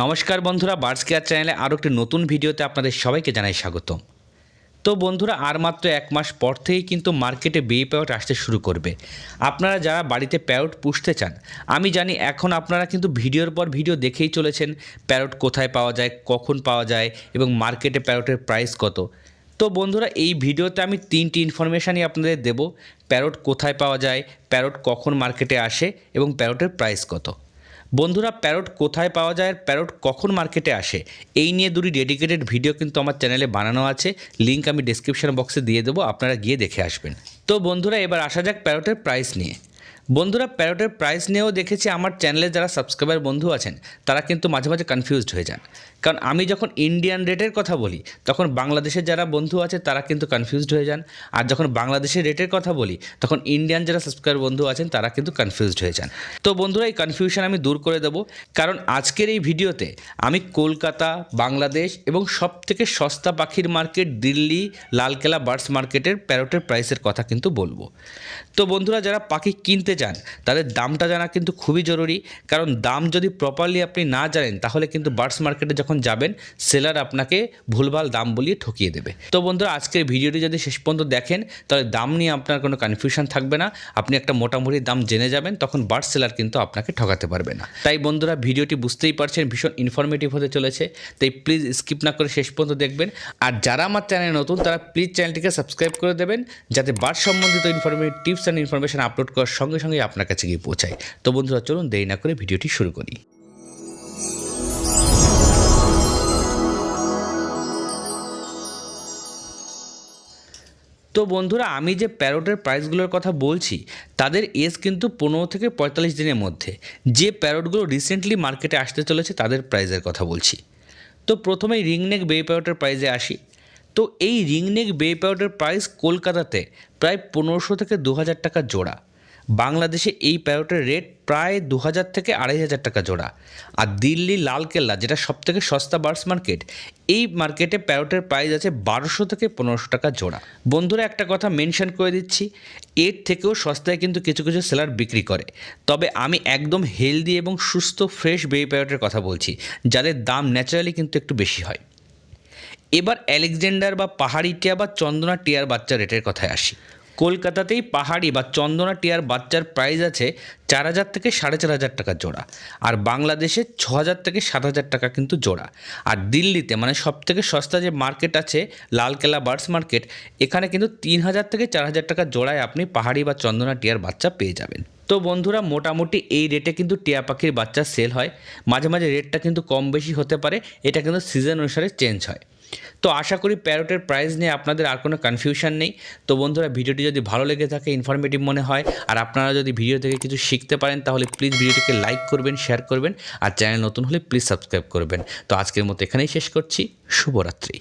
নমস্কার বন্ধুরা birds care চ্যানেলে আরও একটি নতুন ভিডিওতে আপনাদের সবাইকে জানাই স্বাগতম। তো বন্ধুরা, আর মাত্র এক মাস পর থেকেই কিন্তু মার্কেটে বেবি প্যারট আসতে শুরু করবে। আপনারা যারা বাড়িতে প্যারট পুষতে চান, আমি জানি এখন আপনারা কিন্তু ভিডিওর পর ভিডিও দেখেই চলেছেন প্যারট কোথায় পাওয়া যায়, কখন পাওয়া যায় এবং মার্কেটে প্যারটের প্রাইস কত। তো বন্ধুরা, এই ভিডিওতে আমি তিনটি ইনফরমেশানই আপনাদের দেব। প্যারট কোথায় পাওয়া যায়, প্যারট কখন মার্কেটে আসে এবং প্যারটের প্রাইস কত। বন্ধুরা, প্যারট কোথায় পাওয়া যায় আর প্যারট কখন মার্কেটে আসে? এই নিয়ে দুটি ডেডিকেটেড ভিডিও কিন্তু আমার চ্যানেলে বানানো আছে। লিঙ্ক আমি ডিসক্রিপশন বক্সে দিয়ে দেবো, আপনারা গিয়ে দেখে আসবেন। তো বন্ধুরা, এবার আসা যাক প্যারটের প্রাইস নিয়ে। বন্ধুরা, প্যারটের প্রাইস নিয়েও দেখেছি আমার চ্যানেলে যারা সাবস্ক্রাইবার বন্ধু আছেন, তারা কিন্তু মাঝে মাঝে কনফিউজড হয়ে যান। কারণ আমি যখন ইন্ডিয়ান রেটের কথা বলি, তখন বাংলাদেশের যারা বন্ধু আছে, তারা কিন্তু কনফিউজড হয়ে যান। আর যখন বাংলাদেশের রেটের কথা বলি, তখন ইন্ডিয়ান যারা সাবস্ক্রাইবার বন্ধু আছেন, তারা কিন্তু কনফিউজড হয়ে যান। তো বন্ধুরা, এই কনফিউশন আমি দূর করে দেবো। কারণ আজকের এই ভিডিওতে আমি কলকাতা, বাংলাদেশ এবং সব থেকে সস্তা পাখির মার্কেট দিল্লি লালকেলা বার্ডস মার্কেটের প্যারোটের প্রাইসের কথা কিন্তু বলব। তো বন্ধুরা, যারা পাখি কিনতে চান তাদের দামটা জানা কিন্তু খুবই জরুরি। কারণ দাম যদি প্রপারলি আপনি না জানেন, তাহলে কিন্তু বার্ডস মার্কেটে যখন যাবেন সেলার আপনাকে ভুলভাল দাম বলিয়ে ঠকিয়ে দেবে। তো বন্ধুরা, আজকের ভিডিওটি যদি শেষ পর্যন্ত দেখেন, তাহলে দাম নিয়ে আপনার কোনো কনফিউশন থাকবে না। আপনি একটা মোটামুটি দাম জেনে যাবেন, তখন বার্ড সেলার কিন্তু আপনাকে ঠকাতে পারবে না। তাই বন্ধুরা, ভিডিওটি বুঝতেই পারছেন, ভীষণ ইনফরমেটিভ হতে চলেছে। তাই প্লিজ স্কিপ না করে শেষ পর্যন্ত দেখবেন। আর যারা আমার চ্যানেলে নতুন, তারা প্লিজ চ্যানেলটিকে সাবস্ক্রাইব করে দেবেন, যাতে বার্ড সম্বন্ধিত informative tips and information upload করার সঙ্গে সঙ্গে আপনার কাছে গিয়ে পৌঁছায়। তো বন্ধুরা, চলুন দেরি না করে ভিডিওটি শুরু করি। তো বন্ধুরা, আমি যে প্যারোটের প্রাইসগুলোর কথা বলছি, তাদের এজ কিন্তু পনেরো থেকে পঁয়তাল্লিশ দিনের মধ্যে। যে প্যারোটগুলো রিসেন্টলি মার্কেটে আসতে চলেছে, তাদের প্রাইজের কথা বলছি। তো প্রথমেই রিংনেক বে প্যারোটের প্রাইজে আসি। তো এই রিংনেক বে প্যারোটের প্রাইস কলকাতাতে প্রায় পনেরোশো থেকে দু হাজার টাকা জোড়া। বাংলাদেশে এই প্যারোটের রেট প্রায় দু হাজার থেকে আড়াই হাজার টাকা জোড়া। আর দিল্লি লালকেল্লা যেটা সবথেকে সস্তা বার্ডস মার্কেট, এই মার্কেটে প্যারোটের প্রাইস আছে বারোশো থেকে পনেরোশো টাকা জোড়া। বন্ধুরা, একটা কথা মেনশন করে দিচ্ছি, এর থেকেও সস্তায় কিন্তু কিছু কিছু সেলার বিক্রি করে। তবে আমি একদম হেলদি এবং সুস্থ ফ্রেশ বেবি প্যারোটের কথা বলছি, যাদের দাম ন্যাচারালি কিন্তু একটু বেশি হয়। এবার অ্যালেকজান্ডার বা পাহাড়ি টিয়া বা চন্দনা টিয়ার বাচ্চা রেটের কথায় আসি। কলকাতাতেই পাহাড়ি বা চন্দনা টিয়ার বাচ্চার প্রাইস আছে চার হাজার থেকে সাড়ে চার হাজার টাকা জোড়া। আর বাংলাদেশে ছ হাজার থেকে সাত হাজার টাকা কিন্তু জোড়া। আর দিল্লিতে মানে সব থেকে সস্তা যে মার্কেট আছে লালকেলা বার্ডস মার্কেট এখানে কিন্তু তিন হাজার থেকে চার হাজার টাকা জোড়ায় আপনি পাহাড়ি বা চন্দনা টিয়ার বাচ্চা পেয়ে যাবেন। তো বন্ধুরা, মোটামুটি এই রেটে কিন্তু টিয়া পাখির বাচ্চা সেল হয়। মাঝে মাঝে রেটটা কিন্তু কম বেশি হতে পারে। এটা কিন্তু সিজন অনুসারে চেঞ্জ হয়। তো আশা করি প্যারোটের প্রাইস নিয়ে আপনাদের আর কোনো কনফিউশন নেই। তো বন্ধুরা, ভিডিওটি যদি ভালো লেগে থাকে ইনফরমেটিভ মনে হয়, আর আপনারা যদি ভিডিও থেকে কিছু শিখতে পারেন, তাহলে প্লিজ ভিডিওটিকে লাইক করবেন শেয়ার করবেন, আর চ্যানেল নতুন হলে প্লিজ সাবস্ক্রাইব করবেন। তো আজকের মতো এখানেই শেষ করছি। শুভরাত্রি।